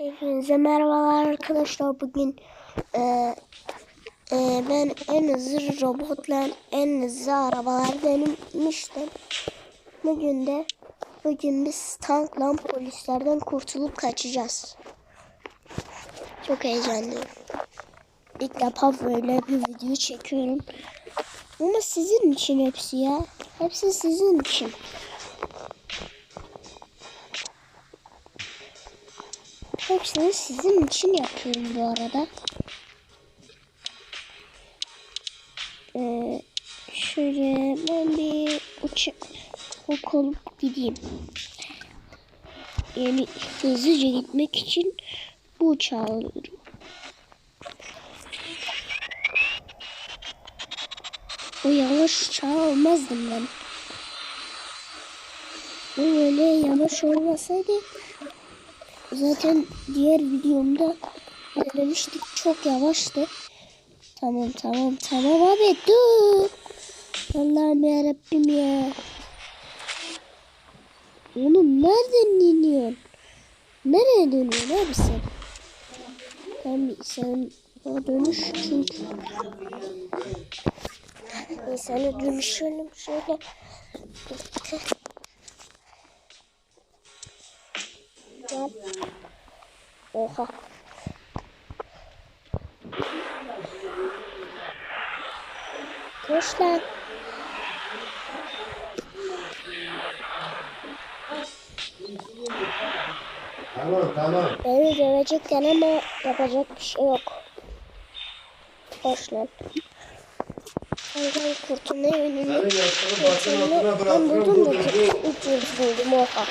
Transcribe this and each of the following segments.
Hepinize merhabalar arkadaşlar. Bugün e, e, ben en hızlı robotla en hızlı arabalar denemiştim. Bugün de bugün biz tankla polislerden kurtulup kaçacağız. Çok heyecanlıyım. İlk defa böyle bir video çekiyorum. Ama sizin için hepsi ya. Hepsi sizin için. Hepsini sizin için yapıyorum bu arada. Ee, şöyle ben bir uçak ok gideyim. Yani hızlıca gitmek için bu uçağı alıyorum. O yavaş uçağı almazdım ben. Bu böyle yavaş olmasaydı Zaten diğer videomda denemiştik çok yavaştı. Tamam tamam tamam abi dur. Allah'ım yarabbim ya. Oğlum nereden iniyorsun? Nereye dönüyorsun abi sen? Ben sen o dönüş çünkü. İnsanı dönüşelim şöyle. Gel. Oha. Koş lan. Tamam tamam. Beni dövecekler ama yapacak bir şey yok. Koş lan. Ondan kurtulmayı altına Ben buldum da dur dur. 300 buldum oha.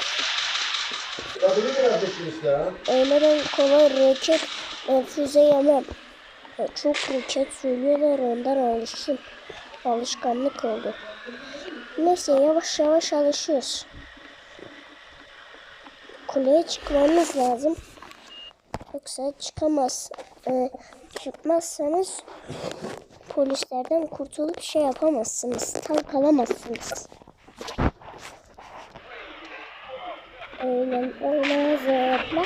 Ya biraz düşün işte ha. Öğleden kolay roket e, füze yemem. E, Çok roket söylüyorlar ondan alıştım. Alışkanlık oldu. Neyse yavaş yavaş alışıyoruz. Kuleye çıkmamız lazım. Yoksa çıkamaz. E, çıkmazsanız polislerden kurtulup şey yapamazsınız. Tank alamazsınız. Öyle öyle zıpla.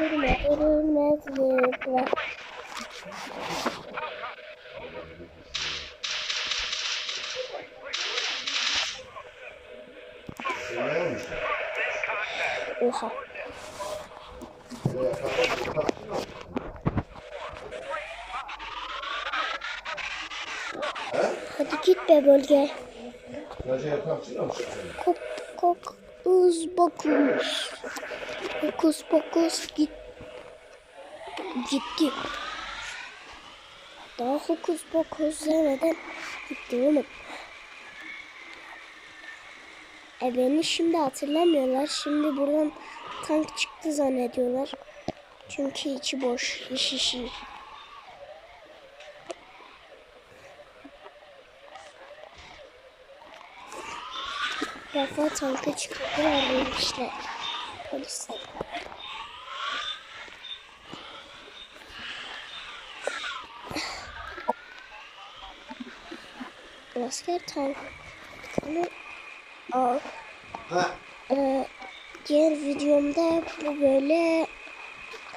Ölme, ölme zıpla. Ne olmuş? Oha. Böyle kapat, kapat. Hadi git be bölge. Kok kok uz bokus. Hokus pokus git. Gitti. Daha hokus pokus demeden gitti oğlum. E beni şimdi hatırlamıyorlar. Şimdi buradan tank çıktı zannediyorlar. Çünkü içi boş. İş Defa tanka çıkardılar işte polisler. Asker tankını al. Ee, diğer videomda bu böyle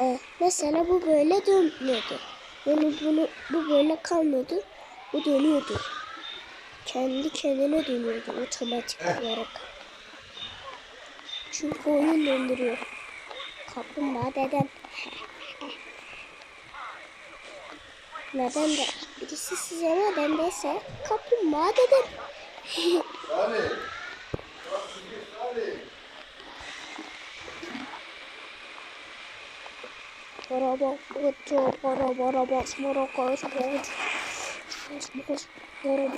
e, mesela bu böyle dönmüyordu. Yani bunu bu böyle kalmıyordu. Bu dönüyordu. Kendi kendine dönüyordu otomatik olarak. Çünkü oyun döndürüyor. Kaplumbağa dedem. Neden de birisi size neden dese kaplumbağa dedem. Araba, oto, araba, araba, smara, kaç, kaç. Kaç, araba,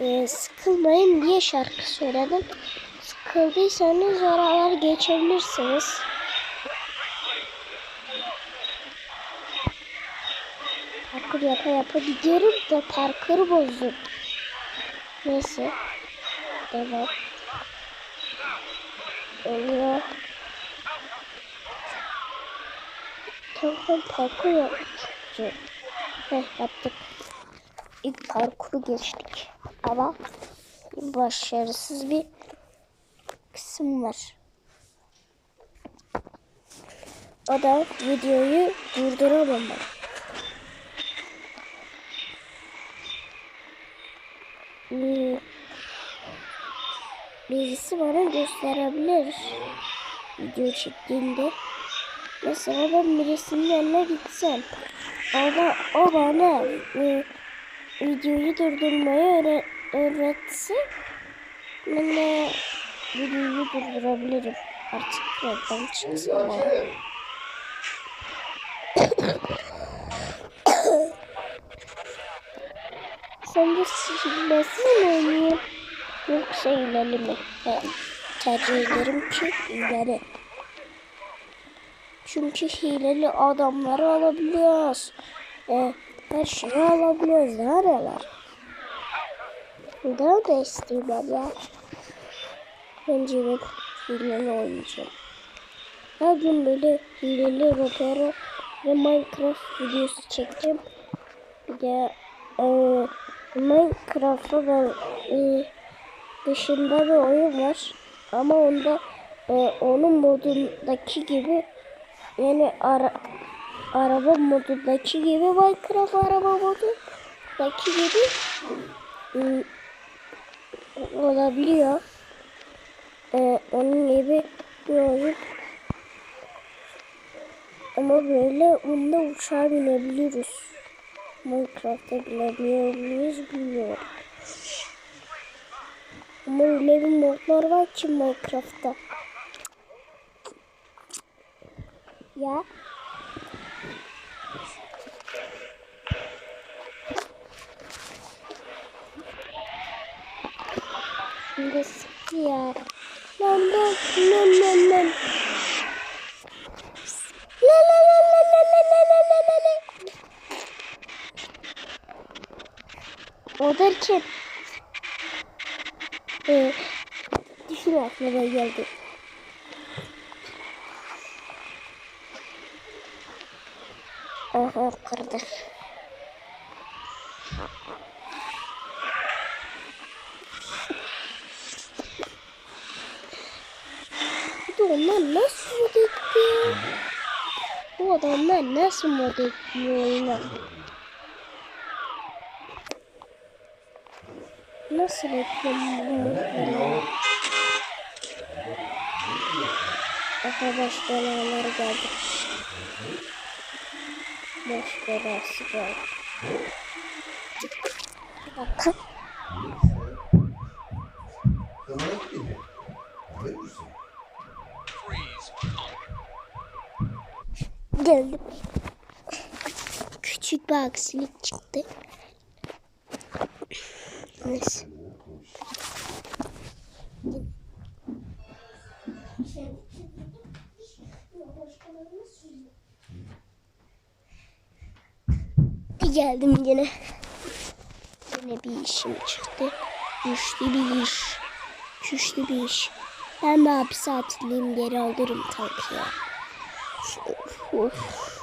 E, sıkılmayın diye şarkı söyledim. Sıkıldıysanız oralar geçebilirsiniz. Parkur yapa yapa gidiyorum da parkuru bozdum. Neyse. Devam. Oluyor. Tamam parkur yapacağım. Heh yaptık. İlk parkuru geçtik. Ama başarısız bir kısım var. O da videoyu durduramam. Hmm. Birisi bana gösterebilir video çektiğinde. Mesela ben birisinin yanına gitsem. Ama o bana e, videoyu durdurmayı öğre ben de videoyu durdurabilirim. Artık reklam çıksın. Sen de hilesiz mi oynayayım? Yoksa hileli mi? Ben tercih ederim ki hileli. Çünkü hileli adamları alabiliyoruz. E, her şeyi alabiliyoruz. Nereler? Daha da isteyeyim ya. Bence ben hileli oynayacağım. Her gün böyle hileli Ropero ve Minecraft videosu çekeceğim. Bir de e, Minecraft'ta da e, dışında bir oyun var. Ama onda e, onun modundaki gibi yani ara, araba modundaki gibi Minecraft araba modundaki gibi e, olabiliyor. E, onun gibi bir oyun. Ama böyle bunda uçağa binebiliyoruz. Minecraft'ta binebiliyor muyuz bilmiyorum. Ama öyle bir modlar var ki Minecraft'ta. Ya. Derken e, düşün aklıma geldi. Aha kırdı. Bir de onlar nasıl mod ya? Bu adamlar nasıl mod ediyor oyuna? Nasıl reklamı Daha baş belalar geldi. Baş belası geldi. Bakın. Geldim. Küçük bir aksilik çıktı. Neyse. Geldim yine. Yine bir işim çıktı. Güçlü bir iş. Güçlü bir iş. Ben bir hapis atlayayım geri alırım tabii ya. Of, of.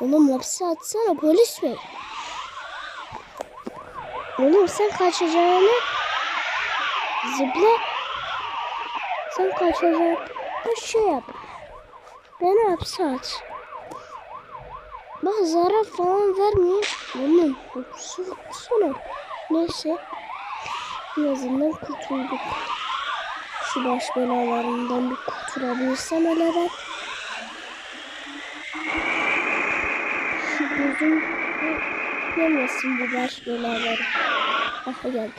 Oğlum hapse atsana polis bey. Oğlum sen kaçacağını zıpla. Sen kaçacağını şey yap. Beni hapse at. Bak zarar falan vermiyor. Oğlum sana. Neyse. En azından kurtulduk. Şu baş belalarından bir kurtulabilsem hele ben. Şu gözüm yemesin bu baş belaları. Aha geldi.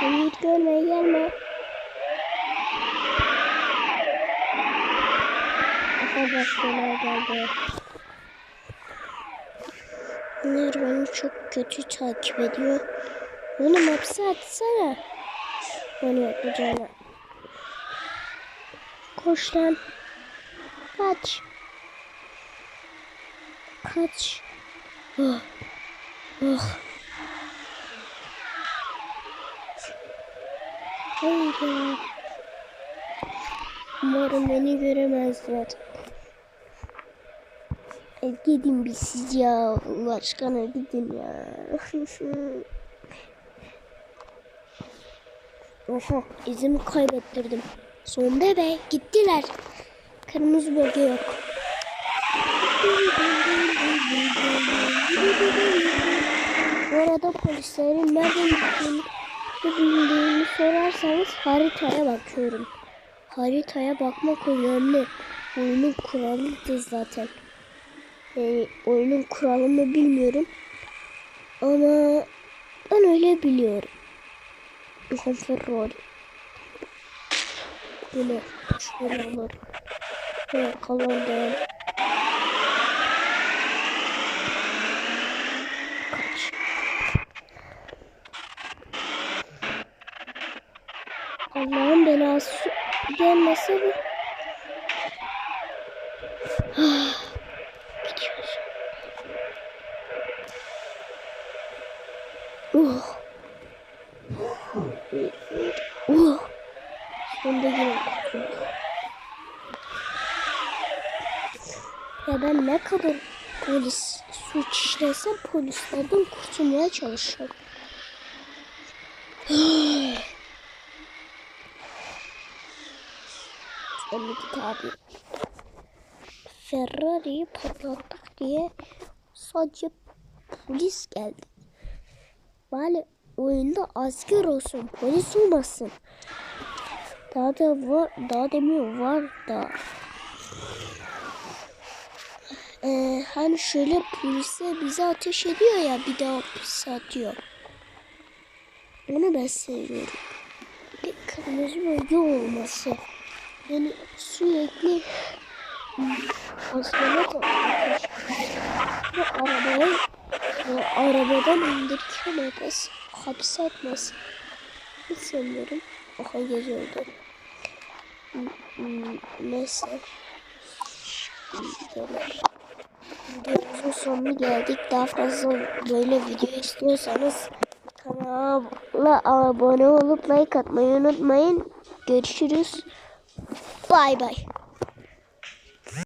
Hayır görme gelme. Aha başkalar geldi. Bunlar beni çok kötü takip ediyor. Oğlum hapse atsana. Beni yapacağına. Koş lan. Kaç. Kaç. Oh. Oh. Haydi. Umarım beni göremezler. E, gidin bir siz ya. Başkana gidin ya. Oha izimi kaybettirdim. Sonunda be gittiler. Kırmızı bölge yok. Bu arada polislerin nereden gittiğini bildiğini sorarsanız haritaya bakıyorum. Haritaya bakmak önemli. Oyunun kuralıdır zaten. Yani oyunun kuralını bilmiyorum. Ama ben öyle biliyorum. Ferrari. Yine şöyle olur. Ve kalandan kaç. Allah'ın belası gelmese bu. Gidiyoruz. Uh. Uh. Sonunda yine kurtulduk. Ya ne kadar polis suç işlesem polislerden kurtulmaya çalışıyorum. Git abi. Ferrari'yi patlattık diye sadece polis geldi. Bari oyunda asker olsun, polis olmasın. Daha da var, daha demiyor var da. Ee, hani şöyle polisler bize ateş ediyor ya bir daha hapise atıyor. Onu ben seviyorum. Bir kırmızı bölge olması. Yani sürekli da ateş ve arabayı ve arabadan indirirken herkes hapse atmaz. Hiç sevmiyorum. Aha gece oldu. Hmm, hmm, Neyse. Gidelim. Videomuzun sonuna geldik. Daha fazla böyle video istiyorsanız kanala abone olup like atmayı unutmayın. Görüşürüz. Bay bay.